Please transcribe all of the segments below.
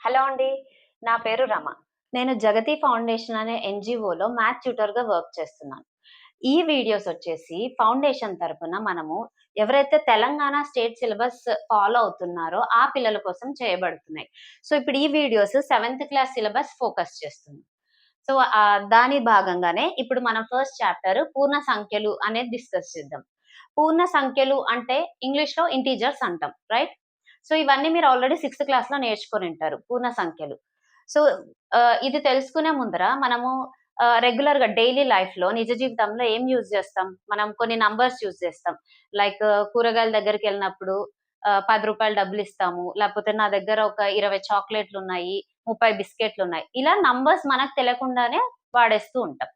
Hello అండి నా పేరు రమ. నేను జగతి ఫౌండేషన్ అనే ఎన్జిఓలో మ్యాథ్ ట్యూటర్గా వర్క్ చేస్తున్నాను. ఈ వీడియోస్ వచ్చేసి ఫౌండేషన్ తరపున మనము ఎవరైతే తెలంగాణ స్టేట్ సిలబస్ ఫాలో అవుతున్నారో ఆ పిల్లల కోసం చేయబడుతున్నాయి. సో ఇప్పుడు ఈ videos seventh class syllabus focus చేస్తుంది. సో దాని భాగంగానే ఇప్పుడు మనం ఫస్ట్ చాప్టర్ పూర్ణ సంఖ్యలు అనేది డిస్కస్ చేద్దాం. పూర్ణ సంఖ్యలు అంటే ఇంగ్లీష్లో ఇంటీజర్స్ అంటాం రైట్? సో ఇవన్నీ మీరు ఆల్రెడీ సిక్స్త్ క్లాస్లో నేర్చుకొని ఉంటారు పూర్ణ సంఖ్యలు. సో ఇది తెలుసుకునే ముందర మనము రెగ్యులర్గా డైలీ లైఫ్లో నిజ జీవితంలో ఏం యూజ్ చేస్తాం? మనం కొన్ని నంబర్స్ యూజ్ చేస్తాం. లైక్ కూరగాయల దగ్గరికి వెళ్ళినప్పుడు పది రూపాయలు డబ్బులు ఇస్తాము. లేకపోతే నా దగ్గర ఒక ఇరవై చాక్లెట్లు ఉన్నాయి ముప్పై బిస్కెట్లు ఉన్నాయి. ఇలా నంబర్స్ మనకు తెలియకుండానే వాడేస్తూ ఉంటాం.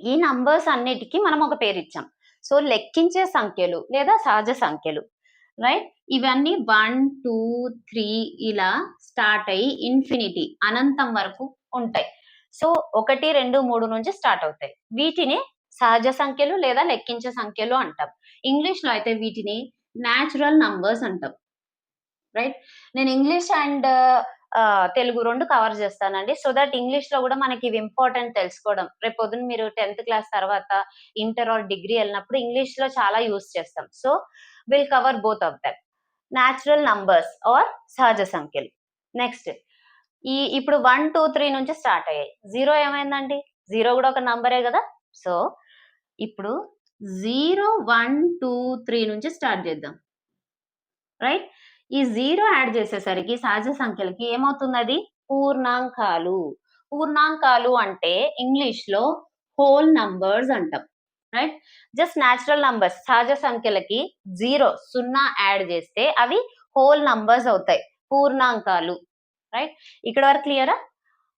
ఈ నంబర్స్ అన్నిటికీ మనం ఒక పేరు ఇచ్చాం. సో లెక్కించే సంఖ్యలు లేదా సహజ సంఖ్యలు. రైట్ ఇవన్నీ వన్ టూ త్రీ ఇలా స్టార్ట్ అయ్యి ఇన్ఫినిటీ అనంతం వరకు ఉంటాయి. సో ఒకటి రెండు మూడు నుంచి స్టార్ట్ అవుతాయి. వీటిని సహజ సంఖ్యలు లేదా లెక్కించే సంఖ్యలు అంటాం. ఇంగ్లీష్లో అయితే వీటిని న్యాచురల్ నంబర్స్ అంటాం. రైట్ నేను ఇంగ్లీష్ అండ్ uh, తెలుగు రెండు కవర్ చేస్తానండి. సో దట్ ఇంగ్లీష్లో కూడా మనకి ఇవి ఇంపార్టెంట్ తెలుసుకోవడం. రేపు మీరు టెన్త్ క్లాస్ తర్వాత ఇంటర్ ఆర్ డిగ్రీ వెళ్ళినప్పుడు ఇంగ్లీష్లో చాలా యూస్ చేస్తాం. So will cover both of that natural numbers or సహజ సంఖ్యలు. నెక్స్ట్ ఈ ఇప్పుడు వన్ టూ త్రీ నుంచి స్టార్ట్ అయ్యాయి. జీరో ఏమైందండి? జీరో కూడా ఒక నంబరే కదా? సో ఇప్పుడు జీరో వన్ టూ త్రీ నుంచి స్టార్ట్ చేద్దాం. రైట్ ఈ జీరో యాడ్ చేసేసరికి సహజ సంఖ్యలకి ఏమవుతుంది అది పూర్ణాంకాలు. పూర్ణాంకాలు అంటే ఇంగ్లీష్లో హోల్ నంబర్స్ అంటాం. రైట్ జస్ట్ న్యాచురల్ నంబర్స్ సహజ సంఖ్యలకి జీరో సున్నా యాడ్ చేస్తే అవి హోల్ నంబర్స్ అవుతాయి. పూర్ణాంకాలు. రైట్ ఇక్కడ వరకు క్లియరా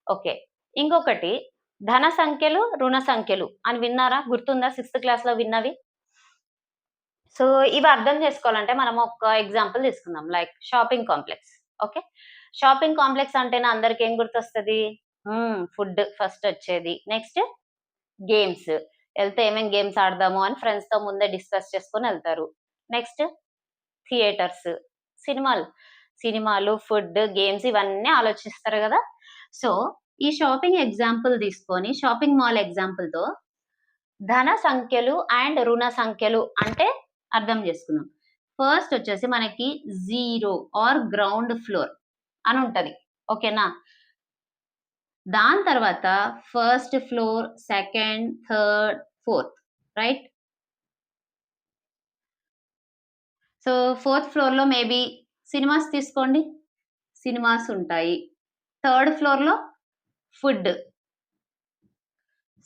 ఓకే ఇంకొకటి ధన సంఖ్యలు రుణ సంఖ్యలు. అని విన్నారా? గుర్తుందా? సిక్స్త్ క్లాస్లో విన్నవి? సో ఇవి అర్థం చేసుకోవాలంటే మనం ఒక ఎగ్జాంపుల్ తీసుకుందాం. Like shopping complex okay shopping complex అంటేనే అందరికి ఏం గుర్తొస్తుంది? ఫుడ్ hmm, ఫస్ట్ వచ్చేది. నెక్స్ట్ గేమ్స్ వెళ్తే ఏమేమి గేమ్స్ ఆడదాము అని ఫ్రెండ్స్తో ముందే డిస్కస్ చేసుకొని వెళ్తారు. నెక్స్ట్ థియేటర్స్ సినిమాలు. సినిమాలు ఫుడ్ గేమ్స్ ఇవన్నీ ఆలోచిస్తారు కదా. సో ఈ షాపింగ్ ఎగ్జాంపుల్ తీసుకొని షాపింగ్ మాల్ ఎగ్జాంపుల్తో ధన సంఖ్యలు అండ్ రుణ సంఖ్యలు అంటే అర్థం చేసుకుందాం. ఫస్ట్ వచ్చేసి మనకి జీరో ఆర్ గ్రౌండ్ ఫ్లోర్ అని ఉంటుంది. ఓకేనా దాని తర్వాత first floor second third fourth right so fourth ఫ్లోర్లో మేబీ సినిమాస్ తీసుకోండి. సినిమాస్ ఉంటాయి. థర్డ్ ఫ్లోర్లో ఫుడ్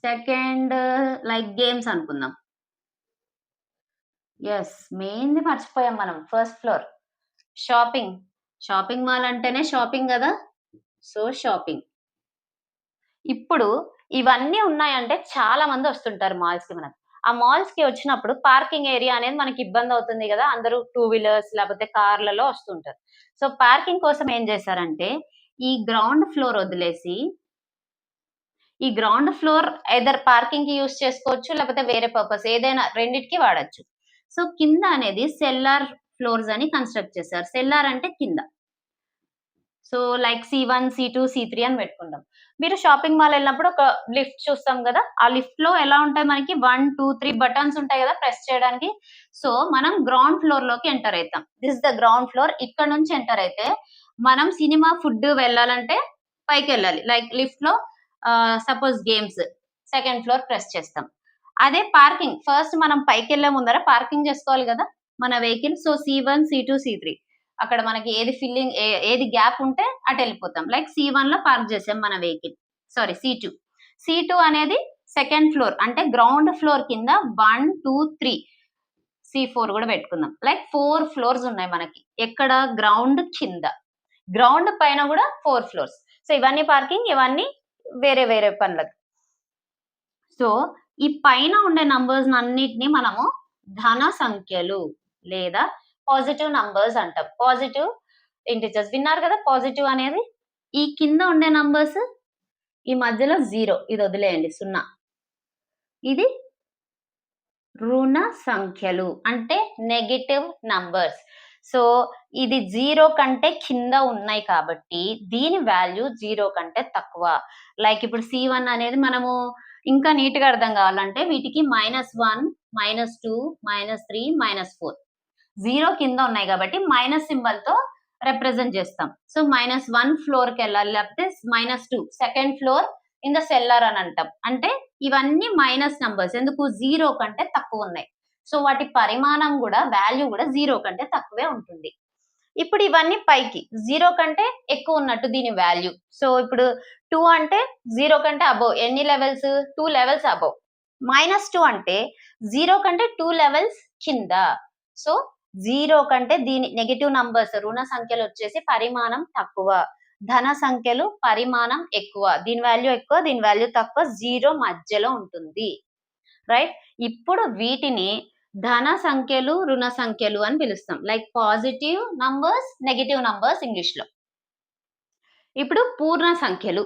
సెకండ్ లైక్ గేమ్స్ అనుకుందాం. ఎస్ మెయిన్ది మర్చిపోయాం మనం. First floor shopping shopping mall అంటేనే షాపింగ్ కదా. సో షాపింగ్ ఇప్పుడు ఇవన్నీ ఉన్నాయంటే చాలా మంది వస్తుంటారు మాల్స్కి మనకు. ఆ మాల్స్కి వచ్చినప్పుడు పార్కింగ్ ఏరియా అనేది మనకి ఇబ్బంది అవుతుంది కదా అందరూ టూ వీలర్స్ లేకపోతే కార్లలో వస్తుంటారు. సో పార్కింగ్ కోసం ఏం చేశారంటే ఈ గ్రౌండ్ ఫ్లోర్ వదిలేసి ఈ గ్రౌండ్ ఫ్లోర్ ఎదర్ పార్కింగ్కి యూస్ చేసుకోవచ్చు లేకపోతే వేరే పర్పస్ ఏదైనా రెండిటికి వాడచ్చు. సో కింద అనేది సెల్లార్ ఫ్లోర్స్ అని కన్స్ట్రక్ట్ చేశారు. సెల్లార్ అంటే కింద. So like C one C two C three అని పెట్టుకుంటాం. మీరు షాపింగ్ మాల్ వెళ్ళినప్పుడు ఒక లిఫ్ట్ చూస్తాం కదా ఆ లిఫ్ట్లో ఎలా ఉంటాయి మనకి? వన్ టూ త్రీ బటన్స్ ఉంటాయి కదా ప్రెస్ చేయడానికి. సో మనం గ్రౌండ్ ఫ్లోర్లోకి ఎంటర్ అవుతాం. దిస్ ద గ్రౌండ్ ఫ్లోర్ ఇక్కడ నుంచి ఎంటర్ అయితే మనం సినిమా ఫుడ్ వెళ్ళాలంటే పైకి వెళ్ళాలి. లైక్ లిఫ్ట్లో suppose games second floor press చేస్తాం. అదే పార్కింగ్. ఫస్ట్ మనం పైకి వెళ్ళే ముందర పార్కింగ్ చేసుకోవాలి కదా మన vehicle. So C one C two C three. అక్కడ మనకి ఏది ఫిల్లింగ్ ఏది గ్యాప్ ఉంటే అటు వెళ్ళిపోతాం. లైక్ సి వన్లో పార్క్ చేసాం మన vehicle sorry C two C two అనేది సెకండ్ ఫ్లోర్ అంటే గ్రౌండ్ ఫ్లోర్ కింద one two three C four కూడా పెట్టుకుందాం. లైక్ ఫోర్ ఫ్లోర్స్ ఉన్నాయి మనకి. ఎక్కడ? గ్రౌండ్ కింద. గ్రౌండ్ పైన కూడా ఫోర్ ఫ్లోర్స్ సో ఇవన్నీ పార్కింగ్ ఇవన్నీ వేరే వేరే పనులకు. సో ఈ పైన ఉండే నంబర్స్ అన్నిటిని మనము ధన సంఖ్యలు లేదా పాజిటివ్ నంబర్స్ అంటాం. Positive integers. విన్నారు కదా పాజిటివ్ అనేది ఈ కింద ఉండే నంబర్స్ ఈ మధ్యలో జీరో. ఇది వదిలేయండి సున్నా. ఇది రుణ సంఖ్యలు అంటే నెగటివ్ నంబర్స్. సో ఇది జీరో కంటే కింద ఉన్నాయి కాబట్టి దీని వాల్యూ జీరో కంటే తక్కువ. లైక్ ఇప్పుడు సి వన్ అనేది మనము ఇంకా నీట్గా అర్థం కావాలంటే వీటికి minus one minus two minus three minus four. Zero కింద ఉన్నాయి కాబట్టి మైనస్ సింబల్తో రిప్రజెంట్ చేస్తాం. సో మైనస్ వన్ ఫ్లోర్కి వెళ్ళాలి లేకపోతే minus two second floor in the cellar అని అంటాం. అంటే ఇవన్నీ మైనస్ నంబర్స్ ఎందుకు జీరో కంటే తక్కువ ఉన్నాయి. సో వాటి పరిమాణం కూడా వాల్యూ కూడా జీరో కంటే తక్కువే ఉంటుంది. ఇప్పుడు ఇవన్నీ పైకి జీరో కంటే ఎక్కువ ఉన్నట్టు దీని వాల్యూ సో ఇప్పుడు టూ అంటే జీరో కంటే అబోవ్ ఎన్ని levels two levels above minus two అంటే జీరో కంటే టూ లెవెల్స్ కింద. సో జీరో కంటే దీని నెగిటివ్ నంబర్స్ రుణ సంఖ్యలు వచ్చేసి పరిమాణం తక్కువ. ధన సంఖ్యలు పరిమాణం ఎక్కువ. దీని వాల్యూ ఎక్కువ దీని వాల్యూ తక్కువ జీరో మధ్యలో ఉంటుంది. రైట్ ఇప్పుడు వీటిని ధన సంఖ్యలు రుణ సంఖ్యలు అని పిలుస్తాం. Like positive numbers negative numbers ఇంగ్లీష్లో ఇప్పుడు పూర్ణ సంఖ్యలు.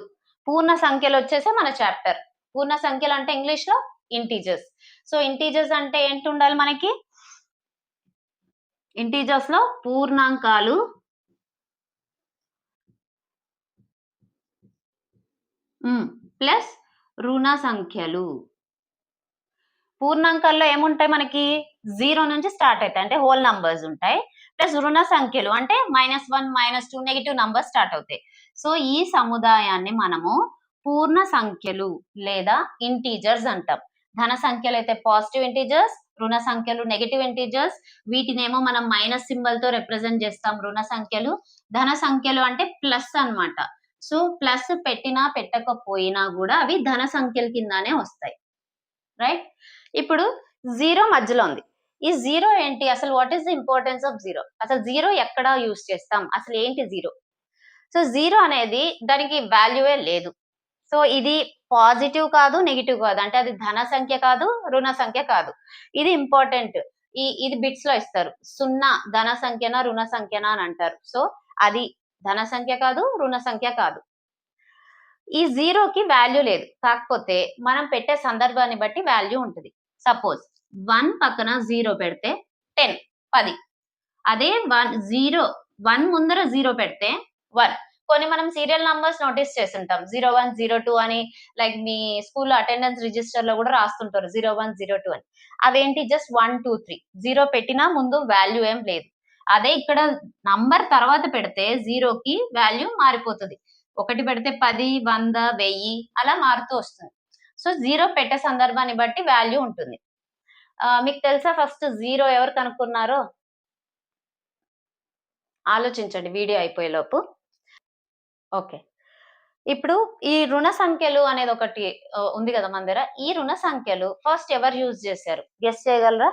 పూర్ణ సంఖ్యలు వచ్చేసి మన చాప్టర్ పూర్ణ సంఖ్యలు అంటే ఇంగ్లీష్లో ఇంటీజర్స్ సో ఇంటీజర్స్ అంటే ఏంటి ఉండాలి మనకి? ఇంటీజర్స్లో పూర్ణాంకాలు ప్లస్ రుణ సంఖ్యలు. పూర్ణాంకాల్లో ఏముంటాయి మనకి? జీరో నుంచి స్టార్ట్ అవుతాయి. అంటే హోల్ నంబర్స్ ఉంటాయి. ప్లస్ రుణ సంఖ్యలు అంటే minus one minus two negative numbers start అవుతాయి. సో ఈ సముదాయాన్ని మనము పూర్ణ సంఖ్యలు లేదా ఇంటీజర్స్ అంటాం. ధన సంఖ్యలు అయితే పాజిటివ్ ఇంటీజర్స్ రుణ సంఖ్యలు నెగిటివ్ ఇంటీజర్స్ వీటినేమో మనం మైనస్ సింబల్తో రిప్రజెంట్ చేస్తాం రుణ సంఖ్యలు. ధన సంఖ్యలు అంటే ప్లస్ అన్నమాట. సో ప్లస్ పెట్టినా పెట్టకపోయినా కూడా అవి ధన సంఖ్యల కిందనే వస్తాయి. రైట్ ఇప్పుడు జీరో మధ్యలో ఉంది. ఈ జీరో ఏంటి? అసలు what is the importance of zero అసలు జీరో ఎక్కడ యూస్ చేస్తాం? అసలు ఏంటి జీరో సో జీరో అనేది దానికి వాల్యూవే లేదు. సో ఇది పాజిటివ్ కాదు నెగిటివ్ కాదు. అంటే అది ధన సంఖ్య కాదు రుణ సంఖ్య కాదు. ఇది ఇంపార్టెంట్. ఈ ఇది బిట్స్లో ఇస్తారు. సున్నా ధన సంఖ్యన రుణ సంఖ్యన అని అంటారు. సో అది ధన సంఖ్య కాదు రుణ సంఖ్య కాదు. ఈ జీరోకి వాల్యూ లేదు. కాకపోతే మనం పెట్టే సందర్భాన్ని బట్టి వాల్యూ ఉంటుంది. సపోజ్ వన్ పక్కన జీరో పెడితే టెన్ పది. అదే వన్ జీరో వన్ ముందర జీరో పెడితే వన్. కొన్ని మనం సీరియల్ నంబర్స్ నోటీస్ చేస్తుంటాం. జీరో వన్ జీరో టూ అని లైక్ మీ స్కూల్లో అటెండెన్స్ రిజిస్టర్లో కూడా రాస్తుంటారు. జీరో వన్ జీరో టూ అని. అవేంటి? Just one two three zero పెట్టినా ముందు వాల్యూ ఏం లేదు. అదే ఇక్కడ నంబర్ తర్వాత పెడితే జీరోకి వాల్యూ మారిపోతుంది. ఒకటి పెడితే పది వంద వెయ్యి అలా మారుతూ వస్తుంది. సో జీరో పెట్టే సందర్భాన్ని బట్టి వాల్యూ ఉంటుంది. మీకు తెలుసా ఫస్ట్ జీరో ఎవరు కనుక్కున్నారో? ఆలోచించండి వీడియో అయిపోయేలోపు. ఓకే. ఇప్పుడు ఈ రుణ సంఖ్యలు అనేది ఒకటి ఉంది కదా మన దగ్గర. ఈ రుణ సంఖ్యలు ఫస్ట్ ఎవరు యూజ్ చేశారు? గెస్ చేయగలరా?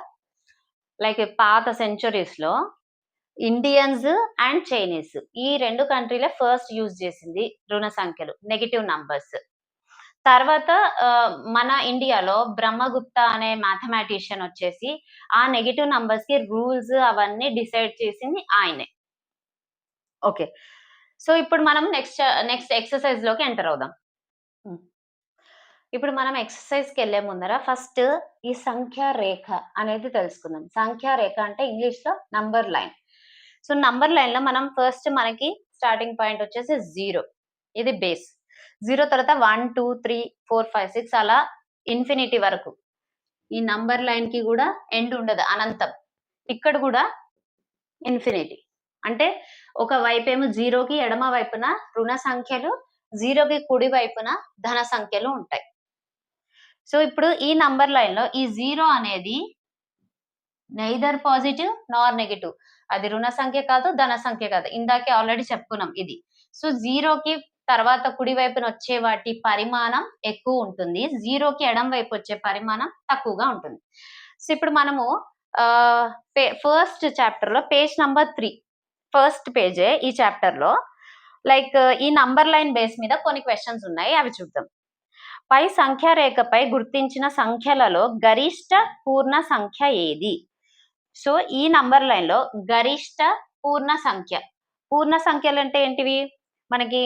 లైక్ పాత సెంచురీస్లో ఇండియన్స్ అండ్ చైనీస్ ఈ రెండు కంట్రీలే ఫస్ట్ యూజ్ చేసింది రుణ సంఖ్యలు నెగిటివ్ నంబర్స్. తర్వాత మన ఇండియాలో బ్రహ్మగుప్త అనే మ్యాథమెటిషియన్ వచ్చేసి ఆ నెగిటివ్ నంబర్స్కి రూల్స్ అవన్నీ డిసైడ్ చేసింది ఆయనే. ఓకే. సో ఇప్పుడు మనం నెక్స్ట్ నెక్స్ట్ ఎక్సర్సైజ్లోకి ఎంటర్ అవుదాం. ఇప్పుడు మనం ఎక్సర్సైజ్కి వెళ్ళే ముందర ఫస్ట్ ఈ సంఖ్యా రేఖ అనేది తెలుసుకుందాం. సంఖ్యా రేఖ అంటే ఇంగ్లీష్లో నంబర్ లైన్. సో నంబర్ లైన్లో మనం ఫస్ట్ మనకి స్టార్టింగ్ పాయింట్ వచ్చేసి జీరో. ఇది బేస్. జీరో తర్వాత one two three four five six అలా ఇన్ఫినిటీ వరకు. ఈ నంబర్ లైన్కి కూడా ఎండ్ ఉండదు అనంతం. ఇక్కడ కూడా ఇన్ఫినిటీ. అంటే ఒక వైపేమో జీరోకి ఎడమ వైపున రుణ సంఖ్యలు జీరోకి కుడి వైపున ధన సంఖ్యలు ఉంటాయి. సో ఇప్పుడు ఈ నంబర్ లైన్లో ఈ జీరో అనేది నైదర్ పాజిటివ్ నార్ నెగిటివ్ అది రుణ సంఖ్య కాదు ధన సంఖ్య కాదు. ఇందాకే ఆల్రెడీ చెప్పుకున్నాం ఇది. సో జీరోకి తర్వాత కుడి వైపున వచ్చే వాటి పరిమాణం ఎక్కువ ఉంటుంది. జీరోకి ఎడం వైపు వచ్చే పరిమాణం తక్కువగా ఉంటుంది. సో ఇప్పుడు మనము ఫస్ట్ చాప్టర్లో పేజ్ నంబర్ త్రీ ఫస్ట్ పేజే ఈ చాప్టర్లో. లైక్ ఈ నంబర్ లైన్ బేస్ మీద కొన్ని క్వశ్చన్స్ ఉన్నాయి అవి చూద్దాం. పై సంఖ్యారేఖపై గుర్తించిన సంఖ్యలలో గరిష్ట పూర్ణ సంఖ్య ఏది? సో ఈ నంబర్ లైన్లో గరిష్ట పూర్ణ సంఖ్య. పూర్ణ సంఖ్యలు అంటే ఏంటివి? మనకి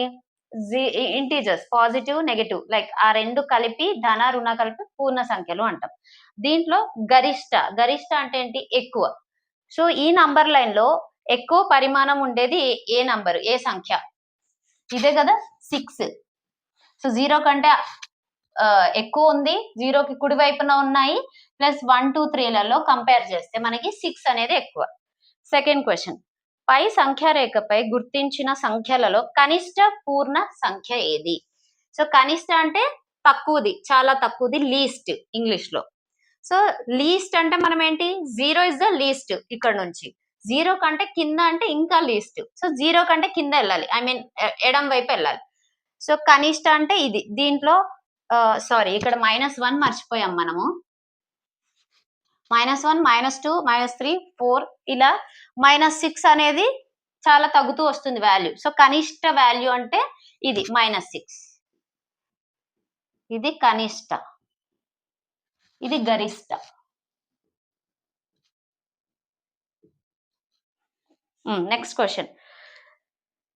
ఇంటీజర్స్ పాజిటివ్ నెగటివ్. లైక్ ఆ రెండు కలిపి ధన రుణ కలిపి పూర్ణ సంఖ్యలు అంటాం. దీంట్లో గరిష్ట గరిష్ట అంటే ఏంటి? ఎక్కువ. సో ఈ నంబర్ లైన్లో ఎక్కువ పరిమాణం ఉండేది ఏ- ఏ నంబర్ ఏ సంఖ్య? ఇదే కదా సిక్స్ సో జీరో కంటే ఎక్కువ ఉంది. జీరోకి కుడి వైపున ఉన్నాయి. ప్లస్ వన్ టూ త్రీలలో కంపేర్ చేస్తే మనకి సిక్స్ అనేది ఎక్కువ. సెకండ్ క్వశ్చన్ పై సంఖ్యారేఖపై గుర్తించిన సంఖ్యలలో కనిష్ట పూర్ణ సంఖ్య ఏది? సో కనిష్ట అంటే తక్కువది చాలా తక్కువది లీస్ట్ ఇంగ్లీష్లో. సో లీస్ట్ అంటే మనం ఏంటి జీరో ఇస్ ద లీస్ట్ ఇక్కడ నుంచి. జీరో కంటే కింద అంటే ఇంకా లీస్ట్ సో జీరో కంటే కింద వెళ్ళాలి. ఐ మీన్ ఎడం వైపు వెళ్ళాలి. సో కనిష్ట అంటే ఇది. దీంట్లో సారీ ఇక్కడ మైనస్ వన్ మర్చిపోయాం మనము. Minus one minus two minus three four ఇలా మైనస్ సిక్స్ అనేది చాలా తగ్గుతూ వస్తుంది వాల్యూ సో కనిష్ట వాల్యూ అంటే ఇది మైనస్ సిక్స్ ఇది కనిష్ట. ఇది గరిష్ట. నెక్స్ట్ క్వశ్చన్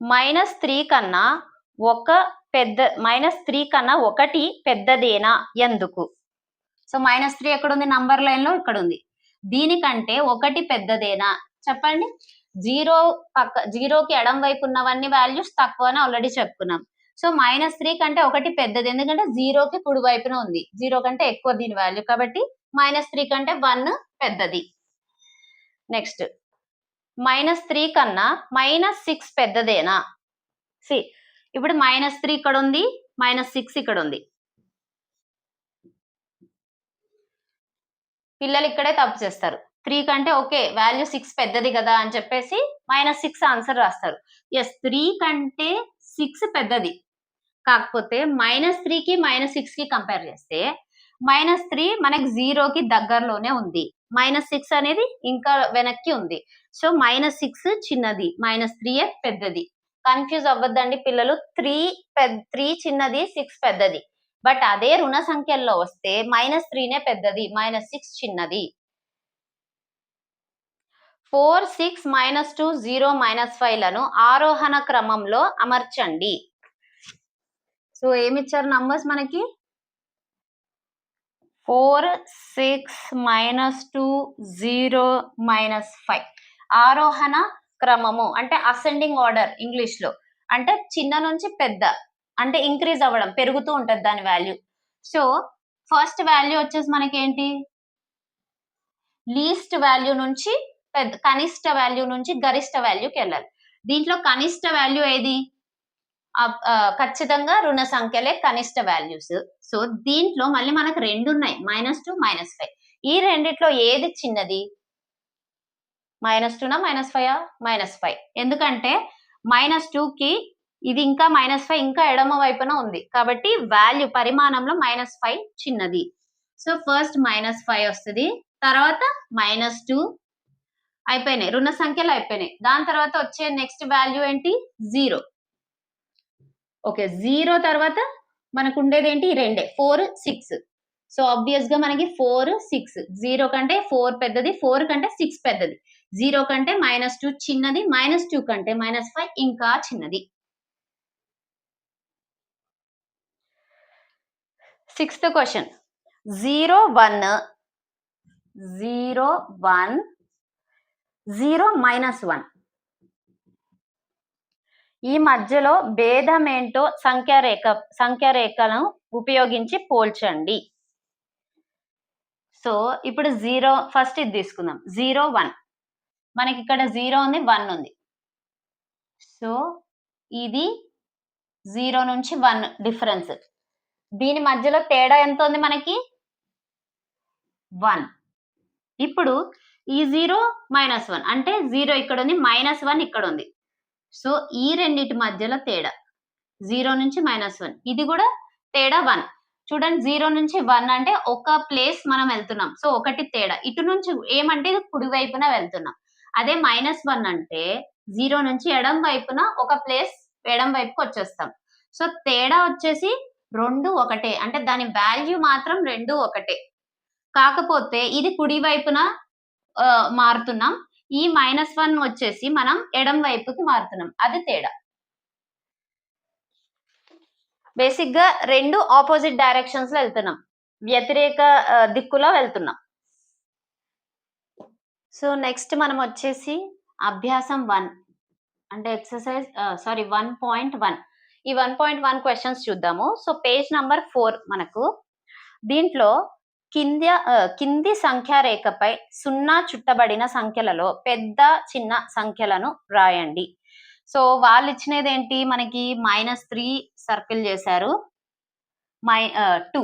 మైనస్ త్రీ కన్నా ఒక పెద్ద మైనస్ త్రీ కన్నా ఒకటి పెద్దదేనా? ఎందుకు? సో మైనస్ త్రీ ఎక్కడ ఉంది నంబర్ లైన్లో ఇక్కడ ఉంది దీనికంటే ఒకటి పెద్దదేనా? చెప్పండి. జీరో పక్క జీరోకి ఎడం వైపు ఉన్నవన్నీ వాల్యూస్ తక్కువ అని ఆల్రెడీ చెప్పుకున్నాం. సో మైనస్ త్రీ కంటే ఒకటి పెద్దది. ఎందుకంటే జీరోకి కుడి వైపున ఉంది. జీరో కంటే ఎక్కువ దీని వాల్యూ కాబట్టి మైనస్ త్రీ కంటే వన్ పెద్దది. నెక్స్ట్ మైనస్ త్రీ కన్నా మైనస్ సిక్స్ పెద్దదేనా? సి ఇప్పుడు మైనస్ త్రీ ఇక్కడ ఉంది మైనస్ సిక్స్ ఇక్కడ ఉంది పిల్లలు ఇక్కడే తప్పు చేస్తారు. త్రీ కంటే ఓకే వాల్యూ సిక్స్ పెద్దది కదా అని చెప్పేసి మైనస్ సిక్స్ ఆన్సర్ రాస్తారు. ఎస్ త్రీ కంటే సిక్స్ పెద్దది. కాకపోతే మైనస్ త్రీకి మైనస్ సిక్స్కి కంపేర్ చేస్తే మైనస్ త్రీ మనకి జీరోకి దగ్గరలోనే ఉంది. మైనస్ సిక్స్ అనేది ఇంకా వెనక్కి ఉంది. సో మైనస్ సిక్స్ చిన్నది మైనస్ త్రీ పెద్దది. కన్ఫ్యూజ్ అవ్వద్దండి పిల్లలు. త్రీ పెద్ద త్రీ చిన్నది సిక్స్ పెద్దది. బట్ అదే రుణ సంఖ్యల్లో వస్తే మైనస్ త్రీనే పెద్దది మైనస్ సిక్స్ చిన్నది. Four six minus two zero minus ఫైవ్లను ఆరోహణ క్రమంలో అమర్చండి. సో ఏమిచ్చారు నంబర్స్ మనకి? Four six minus two zero minus five. ఆరోహణ క్రమము అంటే అసెండింగ్ ఆర్డర్ ఇంగ్లీష్లో అంటే చిన్న నుంచి పెద్ద అంటే ఇంక్రీజ్ అవ్వడం పెరుగుతూ ఉంటుంది దాని వాల్యూ. సో ఫస్ట్ వాల్యూ వచ్చేసి మనకి ఏంటి లీస్ట్ వాల్యూ నుంచి పెద్ద కనిష్ట వాల్యూ నుంచి గరిష్ట వాల్యూకి వెళ్ళాలి. దీంట్లో కనిష్ట వాల్యూ ఏది? ఖచ్చితంగా రుణ సంఖ్యలే కనిష్ట వాల్యూస్ సో దీంట్లో మళ్ళీ మనకు రెండు ఉన్నాయి. మైనస్ టూ మైనస్ ఫైవ్ ఈ రెండిట్లో ఏది చిన్నది? మైనస్ టూనా మైనస్ ఫైవ్ మైనస్ ఫైవ్ ఎందుకంటే మైనస్కి ఇది ఇంకా మైనస్ ఫైవ్ ఇంకా ఎడమ వైపున ఉంది. కాబట్టి వాల్యూ పరిమాణంలో మైనస్ ఫైవ్ చిన్నది. సో ఫస్ట్ మైనస్ ఫైవ్ వస్తుంది. తర్వాత మైనస్ టూ అయిపోయినాయి. రుణ సంఖ్యలు అయిపోయినాయి. దాని తర్వాత వచ్చే నెక్స్ట్ వాల్యూ ఏంటి? జీరో ఓకే జీరో తర్వాత మనకు ఉండేది ఏంటి? రెండే. Four six. సో ఆబ్వియస్గా మనకి ఫోర్ సిక్స్. జీరో కంటే ఫోర్ పెద్దది ఫోర్ కంటే సిక్స్ పెద్దది. జీరో కంటే మైనస్ టూ చిన్నది మైనస్ టూ కంటే మైనస్ ఫైవ్ ఇంకా చిన్నది. Sixth question zero one. Zero one. Zero minus one. ఈ మధ్యలో భేదం ఏంటో సంఖ్యారేఖ సంఖ్యారేఖలను ఉపయోగించి పోల్చండి. సో ఇప్పుడు జీరో ఫస్ట్ ఇది తీసుకుందాం. Zero one. మనకి ఇక్కడ జీరో ఉంది వన్ ఉంది. సో ఇది జీరో నుంచి వన్ డిఫరెన్స్. దీని మధ్యలో తేడా ఎంత ఉంది మనకి? వన్. ఇప్పుడు ఈ జీరో మైనస్ వన్. అంటే జీరో ఇక్కడ ఉంది మైనస్ వన్ ఇక్కడ ఉంది. సో ఈ రెండిటి మధ్యలో తేడా. జీరో నుంచి మైనస్ వన్. ఇది కూడా తేడా వన్. చూడండి జీరో నుంచి వన్ అంటే ఒక ప్లేస్ మనం వెళ్తున్నాం. సో ఒకటి తేడా. ఇటు నుంచి ఏమంటే ఇది కుడి వైపున వెళ్తున్నాం. అదే మైనస్ వన్ అంటే జీరో నుంచి ఎడం వైపున ఒక ప్లేస్ ఎడం వైపుకి వచ్చేస్తాం. సో తేడా వచ్చేసి రెండు ఒకటే. అంటే దాని వాల్యూ మాత్రం రెండు ఒకటే. కాకపోతే ఇది కుడి వైపున ఆ, మారుతున్నాం. ఈ మైనస్ వన్ వచ్చేసి మనం ఎడం వైపుకి మారుతున్నాం. అది తేడా. బేసిక్గా రెండు ఆపోజిట్ డైరెక్షన్స్లో వెళ్తున్నాం. వ్యతిరేక దిక్కులో వెళ్తున్నాం. సో నెక్స్ట్ మనం వచ్చేసి అభ్యాసం వన్ అంటే exercise sorry one point one ఈ వన్ పాయింట్ వన్ క్వశ్చన్స్ చూద్దాము. సో పేజ్ నంబర్ ఫోర్ మనకు దీంట్లో కింద కింది సంఖ్యా రేఖపై సున్నా చుట్టబడిన సంఖ్యలలో పెద్ద చిన్న సంఖ్యలను రాయండి. సో వాళ్ళు ఇచ్చినది ఏంటి మనకి మైనస్ త్రీ సర్కిల్ చేశారు. మై టూ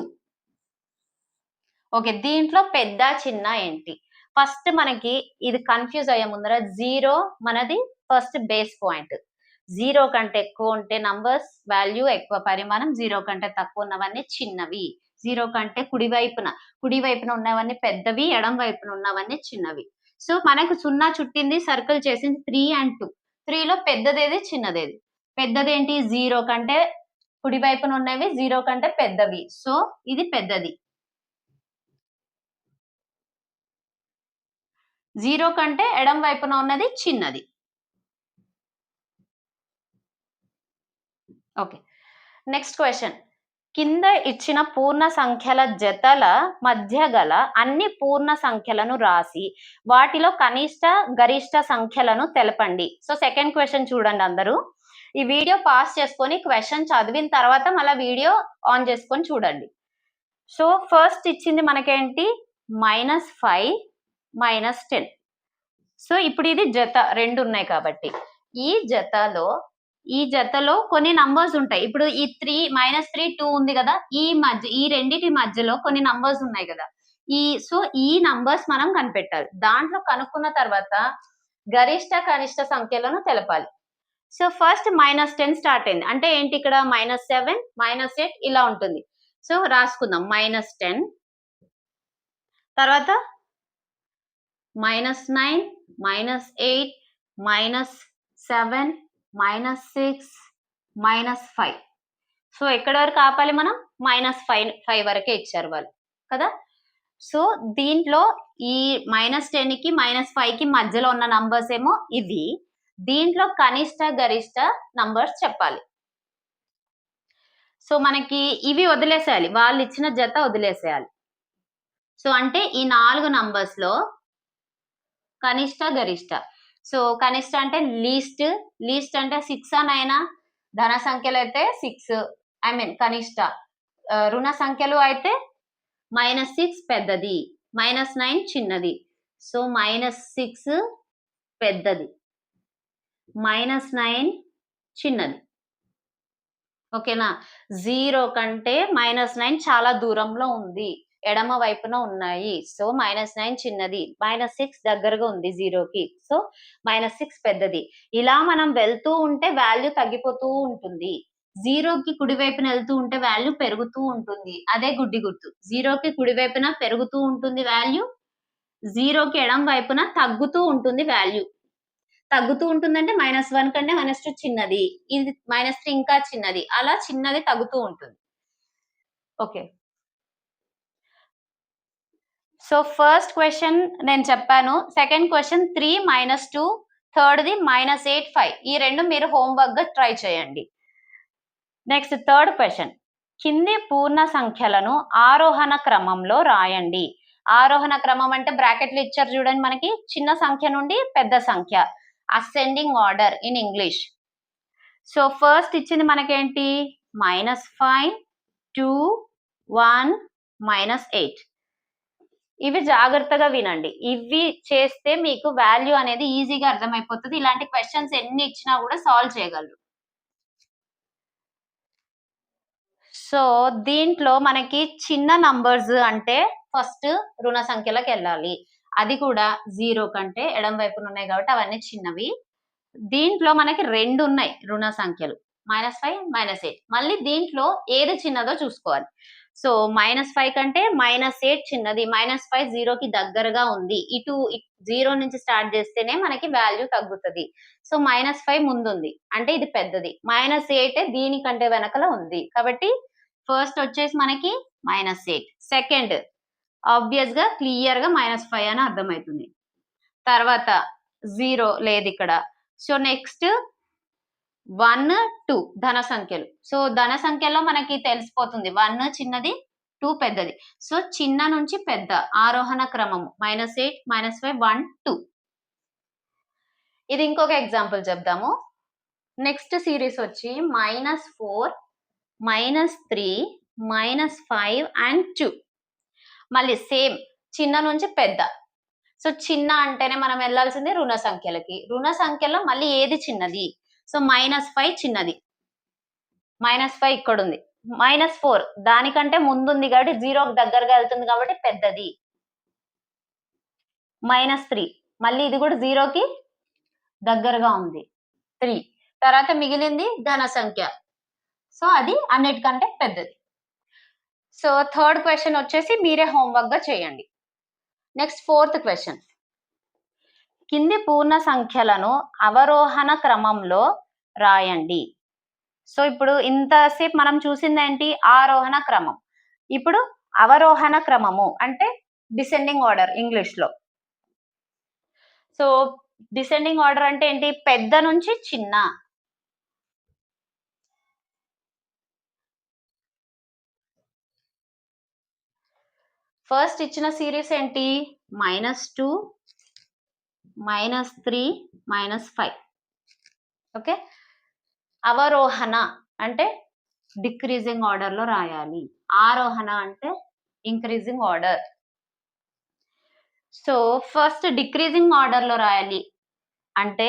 ఓకే దీంట్లో పెద్ద చిన్న ఏంటి? ఫస్ట్ మనకి ఇది కన్ఫ్యూజ్ అయ్యే ముందర జీరో మనది ఫస్ట్ బేస్ పాయింట్ జీరో కంటే ఎక్కువ ఉంటే నంబర్స్ వాల్యూ ఎక్కువ పరిమాణం జీరో కంటే తక్కువ ఉన్నవన్నీ చిన్నవి. జీరో కంటే కుడి వైపున. కుడి వైపున ఉన్నవన్నీ పెద్దవి ఎడం వైపున ఉన్నవన్నీ చిన్నవి. సో మనకు సున్నా చుట్టింది సర్కిల్ చేసింది త్రీ అండ్ టూ. త్రీలో పెద్దదేది చిన్నదేది. పెద్దదేంటి? జీరో కంటే కుడి వైపున ఉన్నవి జీరో కంటే పెద్దవి. సో ఇది పెద్దది. జీరో కంటే ఎడం వైపున ఉన్నది చిన్నది. ఓకే. Next question. కింద ఇచ్చిన పూర్ణ సంఖ్యల జతల మధ్య గల అన్ని పూర్ణ సంఖ్యలను రాసి వాటిలో కనిష్ట గరిష్ట సంఖ్యలను తెలపండి. సో సెకండ్ క్వశ్చన్ చూడండి అందరూ. ఈ వీడియో పాస్ చేసుకొని క్వశ్చన్ చదివిన తర్వాత మళ్ళీ వీడియో ఆన్ చేసుకొని చూడండి. సో ఫస్ట్ ఇచ్చింది మనకేంటి? Minus five minus ten so ఇప్పుడు ఇది జత రెండు ఉన్నాయి కాబట్టి. ఈ జతలో ఈ జతలో కొన్ని నంబర్స్ ఉంటాయి. ఇప్పుడు ఈ త్రీ మైనస్ త్రీ టూ ఉంది కదా. ఈ మధ్య ఈ రెండిటి మధ్యలో కొన్ని నంబర్స్ ఉన్నాయి కదా. ఈ సో ఈ నంబర్స్ మనం కనిపెట్టాలి. దాంట్లో కనుక్కున్న తర్వాత గరిష్ట కనిష్ట సంఖ్యలను తెలపాలి. So first minus ten start అయింది. అంటే ఏంటి ఇక్కడ? మైనస్ సెవెన్ మైనస్ ఎయిట్ ఇలా ఉంటుంది. సో రాసుకుందాం. మైనస్ టెన్ తర్వాత minus nine minus eight minus seven minus six minus five. So ఎక్కడ వరకు ఆపాలి మనం? మైనస్ ఫైవ్ ఫైవ్ వరకే ఇచ్చారు వాళ్ళు కదా? సో దీంట్లో ఈ మైనస్ టెన్కి మైనస్ ఫైవ్కి మధ్యలో ఉన్న నంబర్స్ ఏమో ఇవి. దీంట్లో కనిష్ట గరిష్ట నంబర్స్ చెప్పాలి. సో మనకి ఇవి వదిలేసేయాలి. వాళ్ళు ఇచ్చిన జత వదిలేసేయాలి. సో అంటే ఈ నాలుగు నంబర్స్లో కనిష్ట గరిష్ట. సో కనిష్ట అంటే లీస్ట్ లీస్ట్ అంటే సిక్స్ నైనా? ధన సంఖ్యలు అయితే సిక్స్ ఐ మీన్ కనిష్ట. రుణ సంఖ్యలు అయితే మైనస్ సిక్స్ పెద్దది. మైనస్ నైన్ చిన్నది. సో మైనస్ సిక్స్ పెద్దది. మైనస్ నైన్ చిన్నది. ఓకేనా జీరో కంటే మైనస్ నైన్ చాలా దూరంలో ఉంది. ఎడమ వైపున ఉన్నాయి. సో మైనస్ నైన్ చిన్నది. మైనస్ సిక్స్ దగ్గరగా ఉంది జీరోకి. సో మైనస్ సిక్స్ పెద్దది. ఇలా మనం వెళ్తూ ఉంటే వాల్యూ తగ్గిపోతూ ఉంటుంది. జీరోకి కుడి వైపున వెళ్తూ ఉంటే వాల్యూ పెరుగుతూ ఉంటుంది. అదే గుడ్డి గుర్తు. జీరోకి కుడి వైపున పెరుగుతూ ఉంటుంది వాల్యూ జీరోకి ఎడం వైపున తగ్గుతూ ఉంటుంది వాల్యూ తగ్గుతూ ఉంటుందంటే మైనస్ వన్ కంటే మైనస్ టూ చిన్నది. ఇది మైనస్ త్రీ ఇంకా చిన్నది. అలా చిన్నది తగ్గుతూ ఉంటుంది. ఓకే. సో ఫస్ట్ క్వశ్చన్ నేను చెప్పాను. Second question three minus two థర్డ్ది minus eight five ఈ రెండు మీరు హోంవర్క్గా ట్రై చేయండి. నెక్స్ట్ థర్డ్ క్వశ్చన్ కింది పూర్ణ సంఖ్యలను ఆరోహణ క్రమంలో రాయండి. ఆరోహణ క్రమం అంటే బ్రాకెట్లు ఇచ్చారు చూడండి మనకి. చిన్న సంఖ్య నుండి పెద్ద సంఖ్య. Ascending order in English so first ఇచ్చింది మనకేంటి? Minus five two one minus eight ఇవి జాగ్రత్తగా వినండి. ఇవి చేస్తే మీకు వాల్యూ అనేది ఈజీగా అర్థమైపోతుంది. ఇలాంటి క్వశ్చన్స్ ఎన్ని ఇచ్చినా కూడా సాల్వ్ చేయగలరు. సో దీంట్లో మనకి చిన్న నంబర్స్ అంటే ఫస్ట్ రుణ సంఖ్యలకు వెళ్ళాలి. అది కూడా జీరో కంటే ఎడం వైపున ఉన్నాయి కాబట్టి అవన్నీ చిన్నవి. దీంట్లో మనకి రెండు ఉన్నాయి రుణ సంఖ్యలు. మైనస్ ఫైవ్ మైనస్ ఎయిట్ మళ్ళీ దీంట్లో ఏది చిన్నదో చూసుకోవాలి. సో మైనస్ ఫైవ్ కంటే మైనస్ ఎయిట్ చిన్నది. మైనస్ ఫైవ్ జీరోకి దగ్గరగా ఉంది. ఇటు జీరో నుంచి స్టార్ట్ చేస్తేనే మనకి వాల్యూ తగ్గుతుంది. సో మైనస్ ఫైవ్ ముందుంది. అంటే ఇది పెద్దది. మైనస్ ఎయిట్ దీనికంటే వెనకల ఉంది. కాబట్టి ఫస్ట్ వచ్చేసి మనకి మైనస్ ఎయిట్ సెకండ్ ఆబ్వియస్గా క్లియర్గా మైనస్ ఫైవ్ అని అర్థమవుతుంది. తర్వాత జీరో లేదు ఇక్కడ. సో నెక్స్ట్ వన్ టూ ధన సంఖ్యలు. సో ధన సంఖ్యలో మనకి తెలిసిపోతుంది. వన్ చిన్నది టూ పెద్దది. సో చిన్న నుంచి పెద్ద ఆరోహణ క్రమము. Minus eight minus five one two. ఇది ఇంకొక ఎగ్జాంపుల్ చెప్దాము. నెక్స్ట్ సిరీస్ వచ్చి minus four minus three minus five and two. మళ్ళీ సేమ్ చిన్న నుంచి పెద్ద. సో చిన్న అంటేనే మనం వెళ్ళాల్సింది రుణ సంఖ్యలకి. రుణ సంఖ్యలో మళ్ళీ ఏది చిన్నది? సో మైనస్ ఫైవ్ చిన్నది. మైనస్ ఫైవ్ ఇక్కడ ఉంది మైనస్ ఫోర్ దానికంటే ముందుంది కాబట్టి జీరోకి దగ్గరగా వెళ్తుంది కాబట్టి పెద్దది. మైనస్ త్రీ మళ్ళీ ఇది కూడా జీరోకి దగ్గరగా ఉంది. త్రీ తర్వాత మిగిలింది ధన సంఖ్య. సో అది అన్నిటికంటే పెద్దది. సో థర్డ్ క్వశ్చన్ వచ్చేసి మీరే హోంవర్క్గా చేయండి. నెక్స్ట్ ఫోర్త్ క్వశ్చన్ కింది పూర్ణ సంఖ్యలను అవరోహణ క్రమంలో రాయండి. సో ఇప్పుడు ఇంతసేపు మనం చూసింది ఏంటి ఆరోహణ క్రమం. ఇప్పుడు అవరోహణ క్రమము అంటే డిసెండింగ్ ఆర్డర్ ఇంగ్లీష్లో సో డిసెండింగ్ ఆర్డర్ అంటే ఏంటి? పెద్ద నుంచి చిన్న. ఫస్ట్ ఇచ్చిన సిరీస్ ఏంటి? Minus two minus three minus five okay అవరోహణ అంటే డిక్రీజింగ్ ఆర్డర్లో రాయాలి. ఆరోహణ అంటే increasing order so first decreasing ఆర్డర్లో రాయాలి. అంటే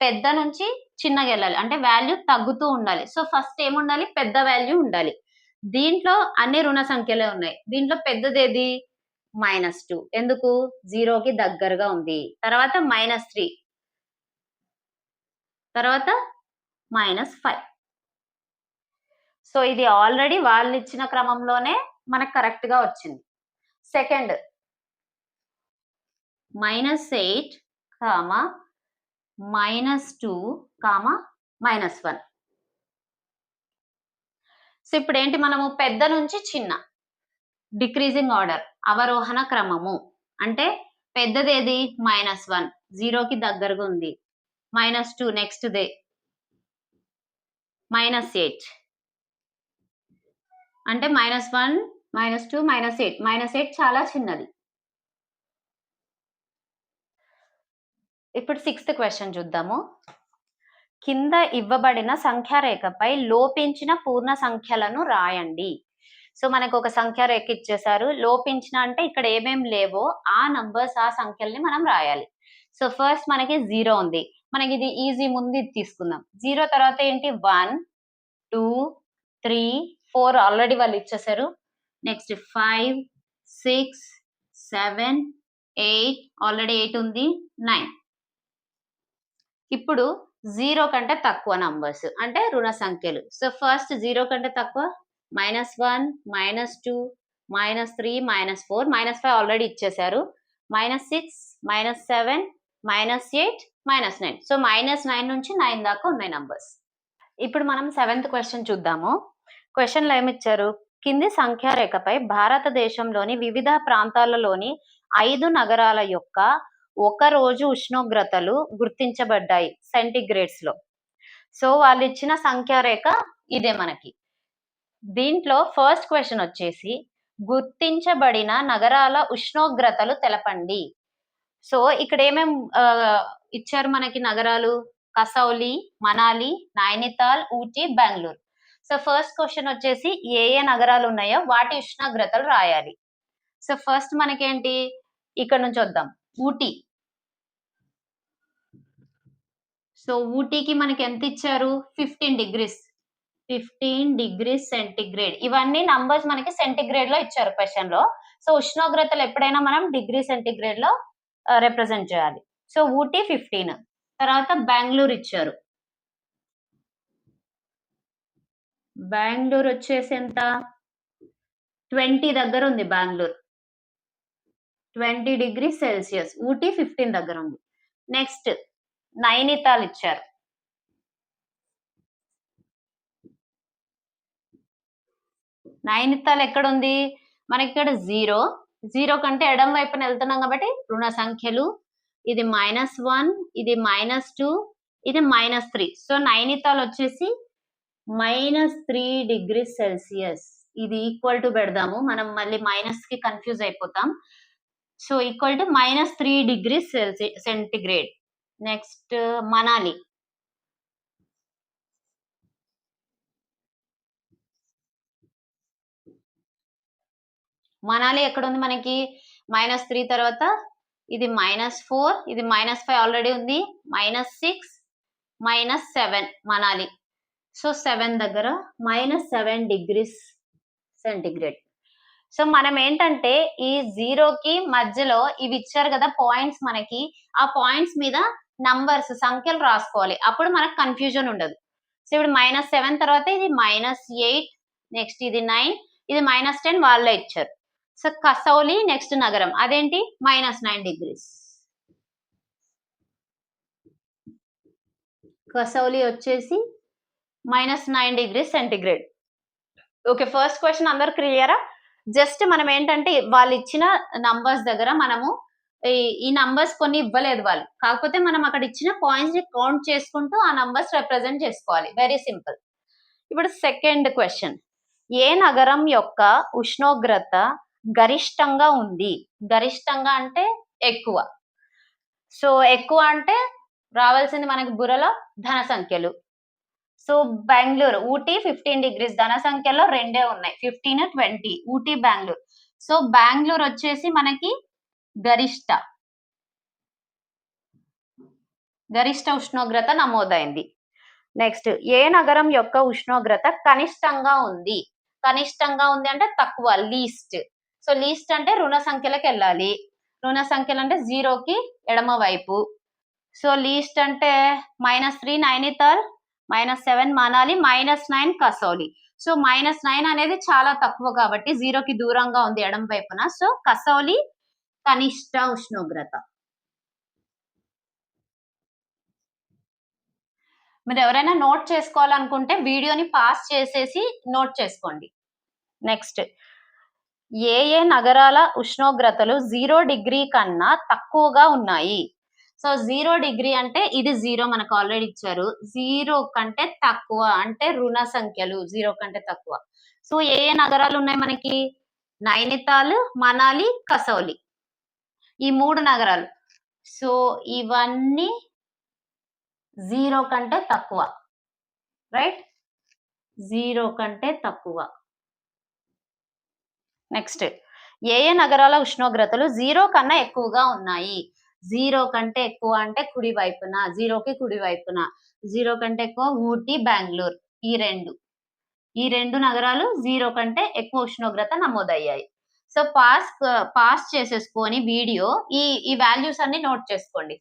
పెద్ద నుంచి చిన్నగా వెళ్ళాలి. అంటే వాల్యూ తగ్గుతూ ఉండాలి. సో ఫస్ట్ ఏముండాలి పెద్ద వాల్యూ ఉండాలి. దీంట్లో అన్ని రుణ సంఖ్యలే ఉన్నాయి. దీంట్లో పెద్దది ఏది మైనస్ టూ ఎందుకు? జీరోకి దగ్గరగా ఉంది. తర్వాత మైనస్ త్రీ తర్వాత మైనస్ ఫైవ్ సో ఇది ఆల్రెడీ వాళ్ళు ఇచ్చిన క్రమంలోనే మనకు కరెక్ట్గా వచ్చింది. Second minus eight comma minus two comma minus one so ఇప్పుడు ఏంటి మనము? పెద్ద నుంచి చిన్న. డిక్రీజింగ్ ఆర్డర్ అవరోహణ క్రమము. అంటే పెద్దదేది? మైనస్ వన్ జీరోకి దగ్గరగా ఉంది. మైనస్ టూ నెక్స్ట్ దే మైనస్ ఎయిట్ అంటే minus one minus two minus eight minus eight చాలా చిన్నది. ఇప్పుడు సిక్స్త్ క్వశ్చన్ చూద్దాము. కింద ఇవ్వబడిన సంఖ్యారేఖపై లోపించిన పూర్ణ సంఖ్యలను రాయండి. సో మనకు ఒక సంఖ్య రేఖ ఇచ్చేసారు లోపించిన అంటే ఇక్కడ ఏమేం లేవో ఆ నంబర్స్ ఆ సంఖ్యల్ని మనం రాయాలి. సో ఫస్ట్ మనకి జీరో ఉంది. మనకి ఇది ఈజీ ముందు ఇది తీసుకుందాం. జీరో తర్వాత ఏంటి? One two three four already వాళ్ళు ఇచ్చేసారు next five six seven eight already eight ఉంది. నైన్. ఇప్పుడు జీరో కంటే తక్కువ నంబర్స్ అంటే రుణ సంఖ్యలు. సో ఫస్ట్ జీరో కంటే తక్కువ minus one minus two minus three minus four minus five already ఇచ్చేశారు. Minus six minus seven minus eight minus nine so minus nine నుంచి నైన్ దాకా ఉన్నాయి నంబర్స్ ఇప్పుడు మనం సెవెంత్ క్వశ్చన్ చూద్దాము. క్వశ్చన్లో ఏమిచ్చారు? కింది సంఖ్యారేఖపై భారతదేశంలోని వివిధ ప్రాంతాలలోని ఐదు నగరాల యొక్క ఒక రోజు ఉష్ణోగ్రతలు గుర్తించబడ్డాయి సెంటిగ్రేడ్స్లో సో వాళ్ళు ఇచ్చిన సంఖ్యారేఖ ఇదే మనకి. దీంట్లో ఫస్ట్ క్వశ్చన్ వచ్చేసి గుర్తించబడిన నగరాల ఉష్ణోగ్రతలు తెలపండి. సో ఇక్కడ ఏమేం ఇచ్చారు మనకి నగరాలు? Kasauli Manali Nainital Ooty Bengaluru. So first question వచ్చేసి ఏ ఏ నగరాలు ఉన్నాయో వాటి ఉష్ణోగ్రతలు రాయాలి. సో ఫస్ట్ మనకేంటి? ఇక్కడ నుంచి వద్దాం. ఊటీ. సో ఊటీకి మనకి ఎంత ఇచ్చారు? Fifteen degrees fifteen degree centigrade ఇవన్నీ నంబర్స్ మనకి సెంటిగ్రేడ్లో ఇచ్చారు క్వశ్చన్లో. సో ఉష్ణోగ్రతలు ఎప్పుడైనా మనం డిగ్రీ సెంటిగ్రేడ్లో రిప్రజెంట్ చేయాలి. సో ఊటీ ఫిఫ్టీన్ తర్వాత బెంగళూరు ఇచ్చారు. బెంగళూరు వచ్చేసి ఎంత? ట్వంటీ దగ్గర ఉంది Bengaluru. Twenty degree Celsius Ooty fifteen దగ్గర ఉంది. నెక్స్ట్ నైనితాల్ ఇచ్చారు. నైనితాల్ ఎక్కడ ఉంది మనకి ఇక్కడ జీరో. జీరో కంటే ఎడం వైపున వెళ్తున్నాం కాబట్టి రుణ సంఖ్యలు. ఇది మైనస్ వన్ ఇది మైనస్ టూ ఇది మైనస్ త్రీ. సో నైనితాల్ వచ్చేసి మైనస్ త్రీ డిగ్రీ సెల్సియస్. ఇది ఈక్వల్ టు పెడదాము. మనం మళ్ళీ మైనస్కి కన్ఫ్యూజ్ అయిపోతాం. So equal to minus three degree centigrade. Next Manali. Manali ఎక్కడ ఉంది మనకి? మైనస్ త్రీ తర్వాత ఇది మైనస్ ఫోర్ ఇది మైనస్ ఫైవ్ ఆల్రెడీ ఉంది. Minus six minus seven Manali. So seven దగ్గర minus seven degrees centigrade so మనం ఏంటంటే ఈ జీరోకి మధ్యలో ఇవి ఇచ్చారు కదా పాయింట్స్ మనకి. ఆ పాయింట్స్ మీద నంబర్స్ సంఖ్యలు రాసుకోవాలి. అప్పుడు మనకు కన్ఫ్యూజన్ ఉండదు. సో ఇప్పుడు మైనస్ సెవెన్ తర్వాత ఇది మైనస్ ఎయిట్ నెక్స్ట్ ఇది నైన్ ఇది మైనస్ టెన్ వాళ్ళే ఇచ్చారు. సో కసౌలి నెక్స్ట్ నగరం. అదేంటి? Minus nine degrees. కసౌలి వచ్చేసి minus nine degrees centigrade. Okay first question అందరు క్లియరా? జస్ట్ మనం ఏంటంటే వాళ్ళు ఇచ్చిన నంబర్స్ దగ్గర మనము ఈ- ఈ నంబర్స్ కొన్ని ఇవ్వలేదు వాళ్ళు. కాకపోతే మనం అక్కడ ఇచ్చిన పాయింట్స్ని కౌంట్ చేసుకుంటూ ఆ నంబర్స్ రిప్రజెంట్ చేసుకోవాలి. Very simple. ఇప్పుడు సెకండ్ క్వశ్చన్. ఏ నగరం యొక్క ఉష్ణోగ్రత గరిష్టంగా ఉంది. గరిష్టంగా అంటే ఎక్కువ. సో ఎక్కువ అంటే రావాల్సింది మనకి బుర్రలో ధన సంఖ్యలు. So Bengaluru Ooty fifteen degrees ధన సంఖ్యలో రెండే ఉన్నాయి. Fifteen twenty Ooty Bengaluru. So Bengaluru వచ్చేసి మనకి గరిష్ట. గరిష్ట ఉష్ణోగ్రత నమోదైంది. నెక్స్ట్ ఏ నగరం యొక్క ఉష్ణోగ్రత కనిష్టంగా ఉంది? కనిష్టంగా ఉంది అంటే తక్కువ లీస్ట్ సో లీస్ట్ అంటే రుణ సంఖ్యలకు వెళ్ళాలి. రుణ సంఖ్యలు అంటే జీరోకి ఎడమ వైపు. సో లీస్ట్ అంటే minus three Nainital minus seven Manali minus nine Kasauli. So minus nine అనేది చాలా తక్కువ కాబట్టి జీరోకి దూరంగా ఉంది ఎడం వైపున. సో కసౌలి కనిష్ట ఉష్ణోగ్రత మీరు ఎవరైనా నోట్ చేసుకోవాలనుకుంటే వీడియోని పాస్ చేసేసి నోట్ చేసుకోండి. నెక్స్ట్ ఏ ఏ నగరాల ఉష్ణోగ్రతలు జీరో డిగ్రీ కన్నా తక్కువగా ఉన్నాయి? సో జీరో డిగ్రీ అంటే ఇది జీరో మనకు ఆల్రెడీ ఇచ్చారు. జీరో కంటే తక్కువ అంటే రుణ సంఖ్యలు జీరో కంటే తక్కువ. సో ఏ ఏ నగరాలు ఉన్నాయి మనకి? నైనితాల్ మనాలి కసౌలి. ఈ మూడు నగరాలు. సో ఇవన్నీ జీరో కంటే తక్కువ. రైట్? జీరో కంటే తక్కువ. నెక్స్ట్. ఏ ఏ నగరాల ఉష్ణోగ్రతలు జీరో కన్నా ఎక్కువగా ఉన్నాయి. జీరో కంటే ఎక్కువ అంటే కుడి వైపున జీరోకి కుడి వైపున. జీరో కంటే ఎక్కువ ఊటీ బెంగళూరు. ఈ రెండు. ఈ రెండు నగరాలు జీరో కంటే ఎక్కువ ఉష్ణోగ్రత నమోదయ్యాయి. సో పాస్ పాస్ చేసేసుకొని వీడియో ఈ ఈ వాల్యూస్ అన్ని నోట్ చేసుకోండి.